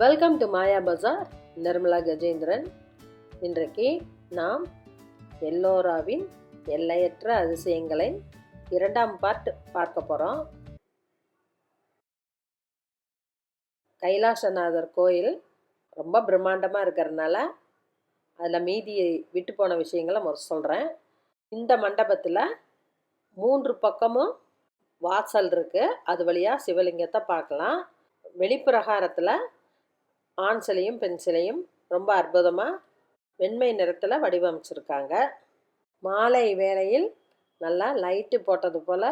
Welcome to Maya Bazaar Nirmala Gajendran இன்றைக்கு நாம் எல்லோராவின் எல்லையற்ற அதிசயங்களை இரண்டாம் பார்ட் பார்க்க போகிறோம் கைலாசநாதர் கோயில் ரொம்ப பிரம்மாண்டமாக இருக்கிறதுனால அதில் மீதி விட்டு போன விஷயங்களை முதல் சொல்கிறேன் இந்த மண்டபத்தில் மூன்று பக்கமும் வாசல் இருக்குது அது வழியாக சிவலிங்கத்தை பார்க்கலாம். வெளிப்பிரகாரத்தில் ஆண் சிலையும் பெண் சிலையும் ரொம்ப அற்புதமாக வெண்மை நிறத்தில் வடிவமைச்சிருக்காங்க. மாலை வேளையில் நல்லா லைட்டு போட்டது போல்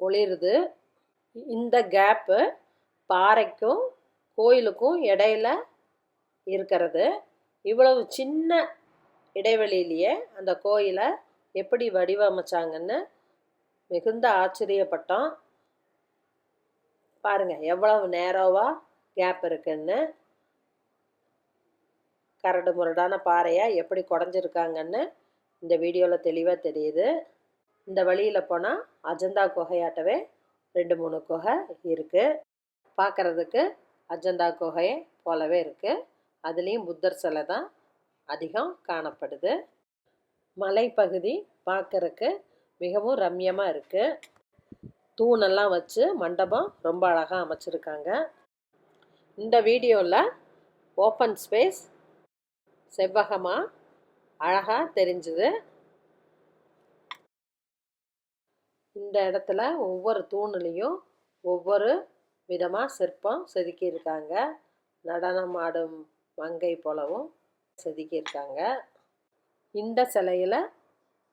ஒளிருது. இந்த கேப்பு பாறைக்கும் கோயிலுக்கும் இடையில இருக்கிறது. இவ்வளவு சின்ன இடைவெளியிலேயே அந்த கோயிலை எப்படி வடிவமைச்சாங்கன்னு மிகுந்த ஆச்சரியப்பட்டோம். பாருங்கள் எவ்வளவு நேரோவாக கேப் இருக்குன்னு கரடு முரடான பாறையாக எப்படி குடஞ்சிருக்காங்கன்னு இந்த வீடியோவில் தெளிவாக தெரியுது. இந்த வழியில் போனால் அஜந்தா குகையாட்டவே ரெண்டு மூணு குகை இருக்குது பார்க்குறதுக்கு அஜந்தா குகையை போலவே இருக்குது அதுலேயும் புத்தர் சிலை தான் அதிகம் காணப்படுது. மலைப்பகுதி பார்க்குறக்கு மிகவும் ரம்யமாக இருக்குது தூணெல்லாம் வச்சு மண்டபம் ரொம்ப அழகாக அமைச்சிருக்காங்க. இந்த வீடியோவில் ஓப்பன் ஸ்பேஸ் செவ்வகமாக அழகாக தெரிஞ்சுது. இந்த இடத்துல ஒவ்வொரு தூணுலேயும் ஒவ்வொரு விதமாக சிற்பம் செதுக்கியிருக்காங்க. நடனம் ஆடும் மங்கை போலவும் செதுக்கியிருக்காங்க. இந்த சிலையில்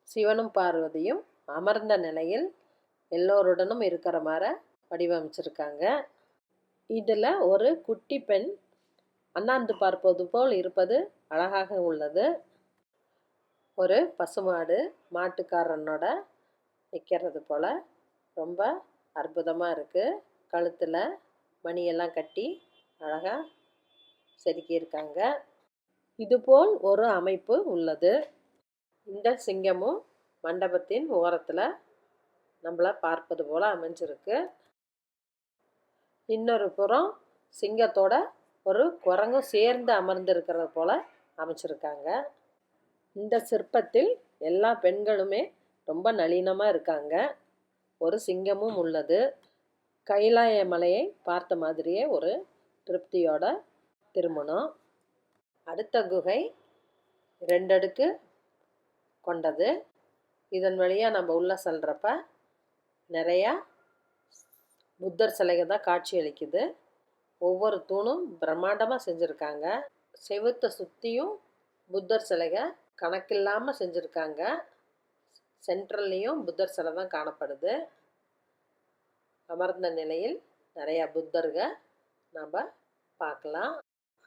சிவனும் பார்வதியும் அமர்ந்த நிலையில் எல்லோருடனும் இருக்கிற மாதிரி வடிவமைச்சிருக்காங்க. இதில் ஒரு குட்டி பெண் அண்ணாந்து பார்ப்பது போல் இருப்பது அழகாக உள்ளது. ஒரு பசுமாடு மாட்டுக்காரனோட நிற்கிறது போல் ரொம்ப அற்புதமாக இருக்குது கழுத்தில் மணியெல்லாம் கட்டி அழகாக செதுக்கியிருக்காங்க. இதுபோல் ஒரு அமைப்பு உள்ளது. இந்த சிங்கமும் மண்டபத்தின் ஓரத்தில் நம்மளை பார்ப்பது போல் அமைஞ்சிருக்கு. இன்னொரு புறம் சிங்கத்தோட ஒரு குரங்கும் சேர்ந்து அமர்ந்திருக்கிறது போல் அமைச்சிருக்காங்க. இந்த சிற்பத்தில் எல்லா பெண்களுமே ரொம்ப நளினமாக இருக்காங்க. ஒரு சிங்கமும் உள்ளது. கைலாய மலையை பார்த்த மாதிரியே ஒரு திருப்தியோட திருமணம். அடுத்த குகை ரெண்டடுக்கு கொண்டது. இதன் வழியாக நம்ம உள்ளே செல்கிறப்ப நிறையா புத்தர் சிலைகள் தான் காட்சி அளிக்குது. ஒவ்வொரு தூணும் பிரம்மாண்டமாக செஞ்சுருக்காங்க. செவுத்தை சுற்றியும் புத்தர் சிலைக கணக்கில்லாமல் செஞ்சுருக்காங்க. சென்ட்ரல்லையும் புத்தர் சிலை தான் காணப்படுது. அமர்ந்த நிலையில் நிறையா புத்தர்கள் நம்ம பார்க்கலாம்.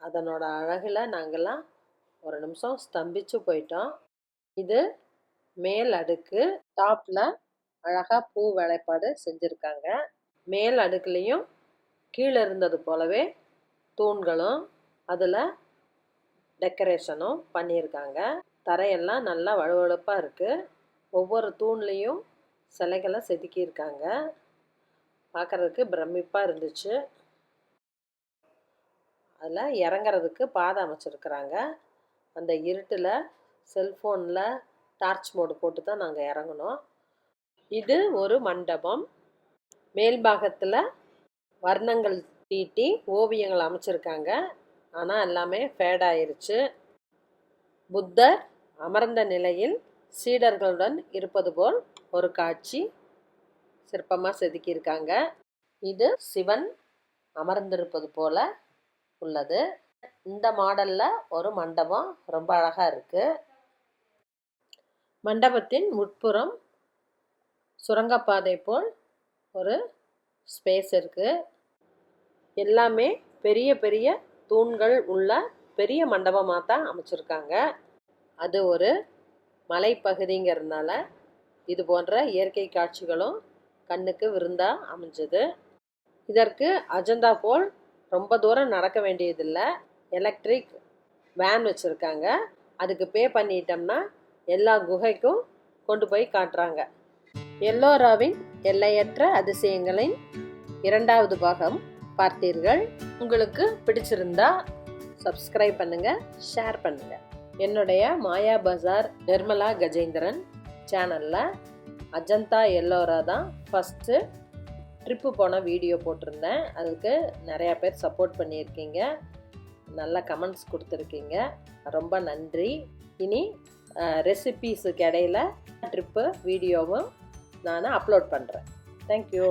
அதனோட அழகில் நாங்கள்லாம் ஒரு நிமிஷம் ஸ்தம்பிச்சு போயிட்டோம். இது மேல் அடுக்கு டாப்பில் அழகாக பூ வேலைப்பாடு செஞ்சுருக்காங்க. மேல் அடுக்குலேயும் கீழே இருந்தது போலவே தூண்களும் அதில் டெக்கரேஷனும் பண்ணியிருக்காங்க. தரையெல்லாம் நல்லா வழுவழுப்பாக இருக்குது ஒவ்வொரு தூண்லேயும் சிலைகளை செதுக்கியிருக்காங்க. பார்க்குறதுக்கு பிரமிப்பாக இருந்துச்சு. அதில் இறங்குறதுக்கு பாதை அமைச்சிருக்கிறாங்க. அந்த இருட்டில் செல்ஃபோனில் டார்ச் மோடு போட்டு தான் நாங்கள் இறங்கினோம். இது ஒரு மண்டபம். மேல் பாகத்தில் வர்ணங்கள் தீட்டி ஓவியங்கள் அமைச்சிருக்காங்க. ஆனால் எல்லாமே ஃபேட் ஆயிருச்சு. புத்தர் அமர்ந்த நிலையில் சீடர்களுடன் இருப்பது போல் ஒரு காட்சி சிற்பமாக செதுக்கியிருக்காங்க. இது சிவன் அமர்ந்திருப்பது போல உள்ளது. இந்த மாடலில் ஒரு மண்டபம் ரொம்ப அழகாக இருக்குது மண்டபத்தின் உட்புறம் சுரங்கப்பாதை போல் ஒரு ஸ்பேஸ் இருக்குது எல்லாமே பெரிய பெரிய தூண்கள் உள்ள பெரிய மண்டபமாக தான் அமைச்சிருக்காங்க. அது ஒரு மலைப்பகுதிங்கிறதுனால இது போன்ற இயற்கை காட்சிகளும் கண்ணுக்கு விருந்தாக அமைஞ்சது. இதற்கு அஜந்தா போல் ரொம்ப தூரம் நடக்க வேண்டியதில்லை. எலக்ட்ரிக் வேன் வச்சுருக்காங்க. அதுக்கு பே பண்ணிட்டோம்னா எல்லா குகைக்கும் கொண்டு போய் காட்டுறாங்க. எல்லோராவின் எல்லையற்ற அதிசயங்களின் இரண்டாவது பாகம் பார்த்தீர்கள். உங்களுக்கு பிடிச்சிருந்தா சப்ஸ்கிரைப் பண்ணுங்க ஷேர் பண்ணுங்க. என்னுடைய மாயா பஜார் நிர்மலா கஜேந்திரன் சேனலில் அஜந்தா எல்லோரா தான் ஃபஸ்ட்டு ட்ரிப்பு போன வீடியோ போட்டிருந்தேன். அதுக்கு நிறையா பேர் சப்போர்ட் பண்ணியிருக்கீங்க. நல்ல கமெண்ட்ஸ் கொடுத்துருக்கீங்க. ரொம்ப நன்றி. இனி ரெசிபீஸுக்கு இடையில ட்ரிப்பு வீடியோவும் நான் அப்லோட் பண்ணுறேன் தேங்க்யூ